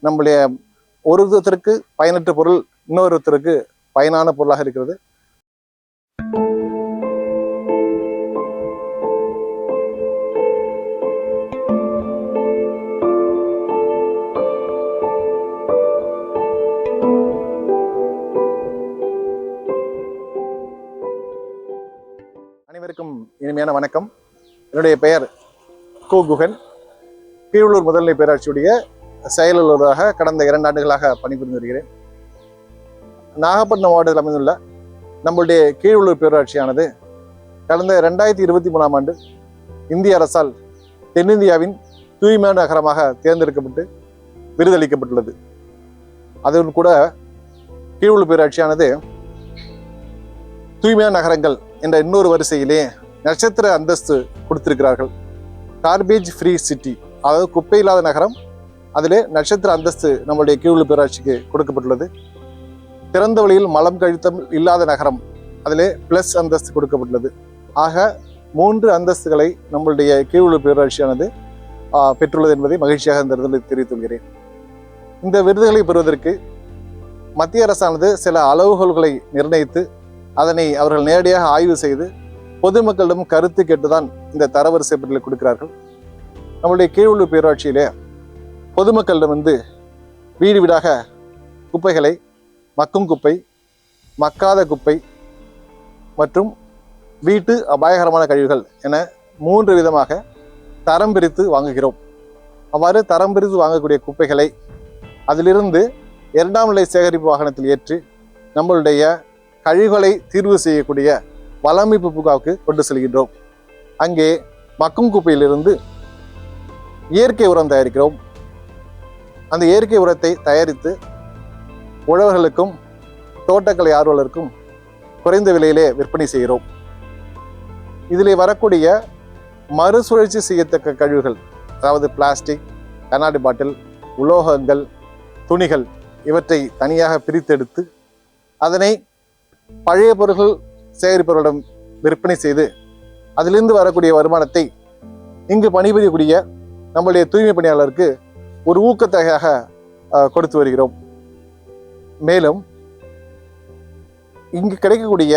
நம்முடைய ஒரு விதத்திற்கு பயனற்ற பொருள் இன்னொருத்தருக்கு பயனான பொருளாக இருக்கிறது. அனைவருக்கும் இனிமையான வணக்கம். என்னுடைய பெயர் கு குகன். கீழூர் முதல்நிலை பேராட்சியுடைய செயலாளராக கடந்த இரண்டு ஆண்டுகளாக பணிபுரிந்து வருகிறேன். நாகப்பட்டினம் மாவட்டத்தில் அமைந்துள்ள நம்மளுடைய கீழூர் பேராட்சியானது கடந்த ரெண்டாயிரத்தி இருபத்தி மூணாம் ஆண்டு இந்திய அரசால் தென்னிந்தியாவின் தூய்மையான நகரமாக தேர்ந்தெடுக்கப்பட்டு விருதளிக்கப்பட்டுள்ளது. அதுவும் கூட கீழூர் பேராட்சியானது தூய்மையான நகரங்கள் என்ற இன்னொரு வரிசையிலே நட்சத்திர அந்தஸ்து கொடுத்திருக்கிறார்கள். கார்பேஜ் ஃப்ரீ சிட்டி அதாவது குப்பை இல்லாத நகரம் அதிலே நட்சத்திர அந்தஸ்து நம்முடைய கீழ் பேராட்சிக்கு கொடுக்கப்பட்டுள்ளது. திறந்த வழியில் மலம் கழித்தம் இல்லாத நகரம் அதிலே பிளஸ் அந்தஸ்து கொடுக்கப்பட்டுள்ளது. ஆக மூன்று அந்தஸ்துகளை நம்மளுடைய கீழ் பேராட்சியானது பெற்றுள்ளது என்பதை மகிழ்ச்சியாக இந்த இடத்தில் தெரிவித்துள்ளேன் இந்த விருதுகளை பெறுவதற்கு மத்திய அரசானது சில அளவுகோல்களை நிர்ணயித்து அதனை அவர்கள் நேரடியாக ஆய்வு செய்து பொதுமக்களிடம் கருத்து கேட்டுதான் இந்த தரவரிசை பட்டியலை கொடுக்கிறார்கள். நம்முடைய கீழுள்ளூர் பேராட்சியிலே பொதுமக்களிடம் வந்து வீடு வீடாக குப்பைகளை மக்கும் குப்பை மக்காத குப்பை மற்றும் வீட்டு அபாயகரமான கழிவுகள் என மூன்று விதமாக தரம் பிரித்து வாங்குகிறோம். அவ்வாறு தரம் பிரித்து வாங்கக்கூடிய குப்பைகளை அதிலிருந்து இரண்டாம் நிலை சேகரிப்பு வாகனத்தில் ஏற்றி நம்மளுடைய கழிவுகளை தீர்வு செய்யக்கூடிய வளமைப்பு பூங்காவுக்கு கொண்டு செல்கின்றோம். அங்கே மக்கும் குப்பையிலிருந்து இயற்கை உரம் தயாரிக்கிறோம். அந்த இயற்கை உரத்தை தயாரித்து உழவர்களுக்கும் தோட்டக்கலை ஆர்வலருக்கும் குறைந்த விலையிலே விற்பனை செய்கிறோம். இதில் வரக்கூடிய மறுசுழற்சி செய்யத்தக்க கழிவுகள் அதாவது பிளாஸ்டிக் கண்ணாடி பாட்டில் உலோகங்கள் துணிகள் இவற்றை தனியாக பிரித்தெடுத்து அதனை பழைய பொருட்கள் சேகரிப்பவர்களிடம் விற்பனை செய்து அதிலிருந்து வரக்கூடிய வருமானத்தை இங்கு பணிபுரியக்கூடிய நம்முடைய தூய்மை பணியாளருக்கு ஒரு ஊக்கத்தொகையாக கொடுத்து வருகிறோம். மேலும் இங்கு கிடைக்கக்கூடிய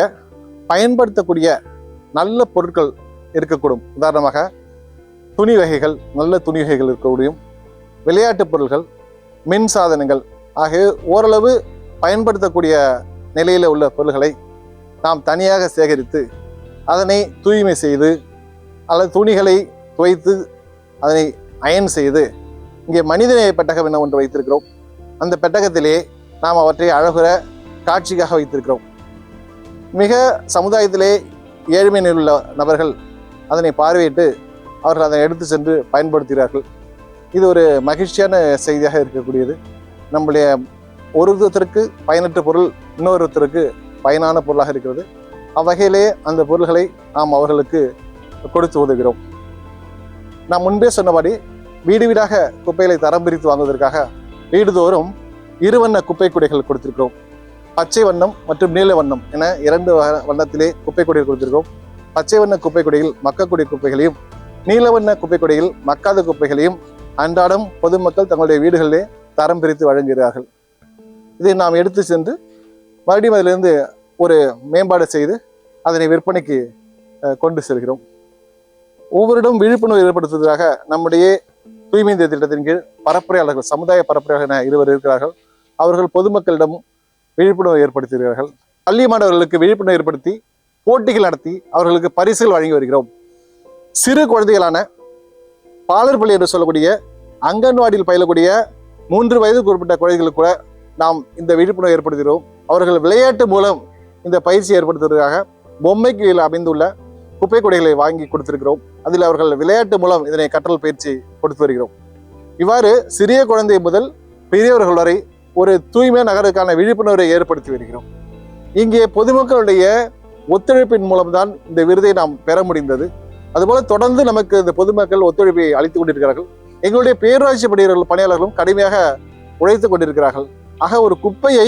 பயன்படுத்தக்கூடிய நல்ல பொருட்கள் இருக்கக்கூடும். உதாரணமாக துணி வகைகள் நல்ல துணி வகைகள் இருக்கக்கூடியும் விளையாட்டுப் பொருட்கள் மின் சாதனங்கள் ஆகிய ஓரளவு பயன்படுத்தக்கூடிய நிலையில் உள்ள பொருள்களை நாம் தனியாக சேகரித்து அதனை தூய்மை செய்து அல்லது துணிகளை துவைத்து அதனை அயன் செய்து இங்கே மனிதநேய பெட்டகம் என ஒன்று வைத்திருக்கிறோம்? அந்த பெட்டகத்திலே நாம் அவற்றை அழகுற காட்சிக்காக வைத்திருக்கிறோம். மிக சமுதாயத்திலே ஏழ்மை உள்ள நபர்கள் அதனை பார்வையிட்டு அவர்கள் அதை எடுத்து சென்று பயன்படுத்துகிறார்கள். இது ஒரு மகிழ்ச்சியான செய்தியாக இருக்கக்கூடியது. நம்முடைய ஒரு பயனற்ற பொருள் இன்னொருத்தருக்கு பயனான பொருளாக இருக்கிறது. அவ்வகையிலே அந்த பொருள்களை நாம் அவர்களுக்கு கொடுத்து உதவுகிறோம். நான் முன்பே சொன்னபடி வீடு வீடாக குப்பைகளை தரம் பிரித்து வாங்குவதற்காக வீடுதோறும் இருவண்ண குப்பை குடைகள் கொடுத்திருக்கிறோம். பச்சை வண்ணம் மற்றும் நீல வண்ணம் என இரண்டு வண்ணத்திலே குப்பை குடைகள் கொடுத்திருக்கோம் பச்சை வண்ண குப்பை குடையில் மக்கக்கூடிய குப்பைகளையும் நீல வண்ண குப்பை குடையில் மக்காத குப்பைகளையும் அன்றாடம் பொதுமக்கள் தங்களுடைய வீடுகளிலே தரம் பிரித்து வழங்குகிறார்கள். இதை நாம் எடுத்து சென்று மறுபடியும் அதிலிருந்து ஒரு மேம்பாடு செய்து அதனை விற்பனைக்கு கொண்டு செல்கிறோம். ஒவ்வொருடம் விழிப்புணர்வு ஏற்படுத்துவதற்காக நம்முடைய தூய்மை இந்திய திட்டத்தின் கீழ் பரப்புரையாளர்கள் சமுதாய பரப்புரையாளர் என இருவர் இருக்கிறார்கள். அவர்கள் பொதுமக்களிடம் விழிப்புணர்வு ஏற்படுத்துகிறார்கள் பள்ளி மாணவர்களுக்கு விழிப்புணர்வு ஏற்படுத்தி போட்டிகள் நடத்தி அவர்களுக்கு பரிசுகள் வழங்கி வருகிறோம். சிறு குழந்தைகளான பாலர்பள்ளி என்று சொல்லக்கூடிய அங்கன்வாடியில் பயிலக்கூடிய மூன்று வயதுக்கு உட்பட்ட குழந்தைகளுக்கு கூட நாம் இந்த விழிப்புணர்வு ஏற்படுத்துகிறோம். அவர்கள் விளையாட்டு மூலம் இந்த பயிற்சி ஏற்படுத்துவதற்காக பொம்மைக்கு அமைந்துள்ள குப்பை கொடைகளை வாங்கி கொடுத்திருக்கிறோம். அதில் அவர்கள் விளையாட்டு மூலம் இதனை கற்றல் பயிற்சி கொடுத்து வருகிறோம். இவ்வாறு சிறிய குழந்தை முதல் பெரியவர்கள் வரை ஒரு தூய்மை நகருக்கான விழிப்புணர்வை ஏற்படுத்தி வருகிறோம். இங்கே பொதுமக்களுடைய ஒத்துழைப்பின் மூலம்தான் இந்த விருதை நாம் பெற முடிந்தது. அதுபோல தொடர்ந்து நமக்கு இந்த பொதுமக்கள் ஒத்துழைப்பை அளித்துக் கொண்டிருக்கிறார்கள். எங்களுடைய பேரூராட்சி பணியாளர்கள் பணியாளர்களும் கடுமையாக உழைத்துக் கொண்டிருக்கிறார்கள். ஆக ஒரு குப்பையை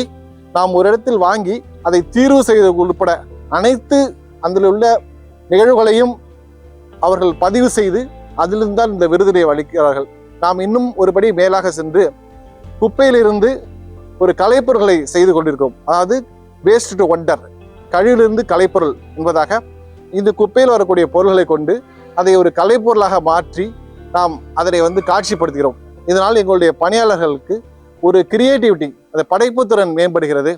நாம் ஒரு இடத்தில் வாங்கி அதை தீர்வு செய்வது உட்பட அனைத்து அதில் உள்ள நிகழ்வுகளையும் அவர்கள் பதிவு செய்து அதிலிருந்து தான் இந்த விருதினை அளிக்கிறார்கள். நாம் இன்னும் ஒருபடி மேலாக சென்று குப்பையிலிருந்து ஒரு கலைப்பொருள்களை செய்து கொண்டிருக்கோம் அதாவது வேஸ்ட் டு ஒண்டர் கழிவிலிருந்து கலைப்பொருள் என்பதாக இந்த குப்பையில் வரக்கூடிய பொருள்களை கொண்டு அதை ஒரு கலைப்பொருளாக மாற்றி நாம் அதனை வந்து காட்சிப்படுத்துகிறோம். இதனால் எங்களுடைய பணியாளர்களுக்கு ஒரு கிரியேட்டிவிட்டி அந்த படைப்புத்திறன் மேம்படுகிறது.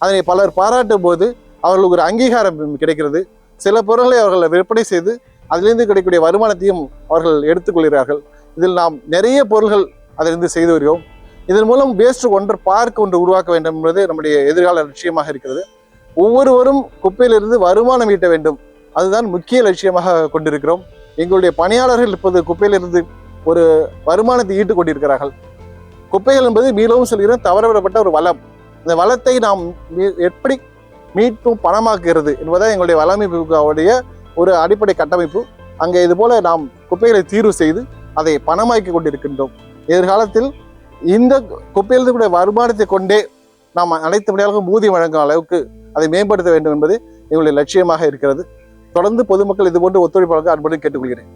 அதனை பலர் பாராட்டும் போது அவர்களுக்கு ஒரு அங்கீகாரம் கிடைக்கிறது. சில பொருட்களை அவர்கள் விற்பனை செய்து அதிலிருந்து கிடைக்கக்கூடிய வருமானத்தையும் அவர்கள் எடுத்துக்கொள்கிறார்கள். இதில் நாம் நிறைய பொருள்கள் அதிலிருந்து செய்து வருகிறோம். இதன் மூலம் வேஸ்ட் ஒன்று பார்க் ஒன்று உருவாக்க வேண்டும் என்பது நம்முடைய எதிர்கால லட்சியமாக இருக்கிறது. ஒவ்வொருவரும் குப்பையிலிருந்து வருமானம் ஈட்ட வேண்டும். அதுதான் முக்கிய லட்சியமாக கொண்டிருக்கிறோம். எங்களுடைய பணியாளர்கள் இப்போது குப்பையிலிருந்து ஒரு வருமானத்தை ஈட்டுக் கொண்டிருக்கிறார்கள். குப்பைகள் என்பது மீளவும் சொல்கிறோம் தவறவிடப்பட்ட ஒரு வளம். இந்த வளத்தை நாம் மீ- எப்படி மீட்டும் பணமாக்குகிறது என்பதை எங்களுடைய வளமைப்புடைய ஒரு அடிப்படை கட்டமைப்பு. அங்கே இது போல நாம் குப்பைகளை தீர்வு செய்து அதை பணமாக்கி கொண்டிருக்கின்றோம். எதிர்காலத்தில் இந்த குப்பையிலிருந்து கூட வருமானத்தை கொண்டே நாம் அனைத்து மணியாளர்களும் ஊதியம் வழங்கும் அளவுக்கு அதை மேம்படுத்த வேண்டும் என்பது எங்களுடைய லட்சியமாக இருக்கிறது. தொடர்ந்து பொதுமக்கள் இதுபோன்று ஒத்துழைப்பாளர்கள் அன்புடன் கேட்டுக்கொள்கிறேன்.